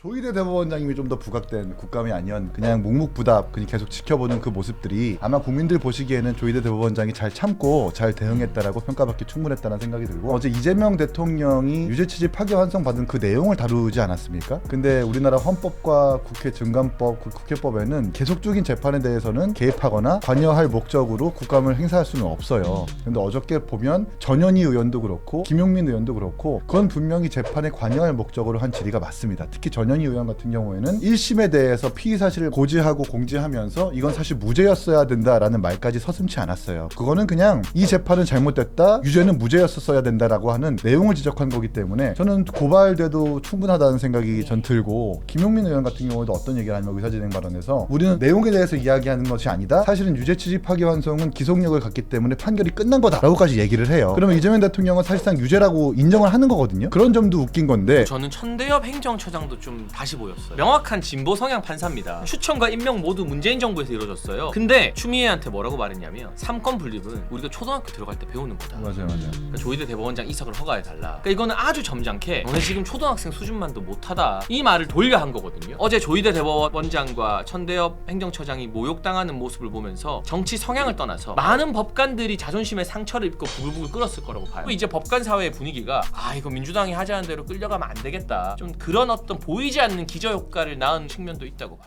조희대 대법원장님이 좀 더 부각된 국감이 아니었 그냥 묵묵부답 그냥 계속 지켜보는 그 모습들이 아마 국민들 보시기에는 조희대 대법원장이 잘 참고 잘 대응했다라고 평가받기 충분했다는 생각이 들고 어제 이재명 대통령이 유죄 취지 파기환 환송 받은 그 내용을 다루지 않았습니까? 근데 우리나라 헌법과 국회 증감법, 그 국회법에는 계속적인 재판에 대해서는 개입하거나 관여할 목적으로 국감을 행사할 수는 없어요. 근데 어저께 보면 전현희 의원도 그렇고 김용민 의원도 그렇고 그건 분명히 재판에 관여할 목적으로 한 질의가 맞습니다. 특히 전 현희 의원 같은 경우에는 1심에 대해서 피의 사실을 고지하고 공지하면서 이건 사실 무죄였어야 된다라는 말까지 서슴치 않았어요. 그거는 그냥 이 재판은 잘못됐다, 유죄는 무죄였었어야 된다라고 하는 내용을 지적한 거기 때문에 저는 고발돼도 충분하다는 생각이 전 들고 김용민 의원 같은 경우도 어떤 얘기를 하냐면 의사진행 발언에서 우리는 내용에 대해서 이야기하는 것이 아니다. 사실은 유죄 취지 파기환송은 기속력을 갖기 때문에 판결이 끝난 거다라고까지 얘기를 해요. 그러면 이재명 대통령은 사실상 유죄라고 인정을 하는 거거든요. 그런 점도 웃긴 건데 저는 천대엽 행정처장도 좀 다시 보였어요. 명확한 진보 성향 판사입니다. 추천과 임명 모두 문재인 정부에서 이루어졌어요. 근데 추미애한테 뭐라고 말했냐면 삼권 분립은 우리가 초등학교 들어갈 때 배우는 거다. 맞아요, 맞아요. 그러니까 조희대 대법원장 이삭을 허가해 달라. 그러니까 이거는 아주 점잖게 너네 지금 초등학생 수준만도 못하다 이 말을 돌려 한 거거든요. 어제 조희대 대법원장과 천대엽 행정처장이 모욕당하는 모습을 보면서 정치 성향을 떠나서 많은 법관들이 자존심에 상처를 입고 부글부글 끓었을 거라고 봐요. 이제 법관 사회의 분위기가 아 이거 민주당이 하자는 대로 끌려가면 안 되겠다. 좀 그런 어떤 보이지 않는 기저 효과를 낳은 측면도 있다고 봐요.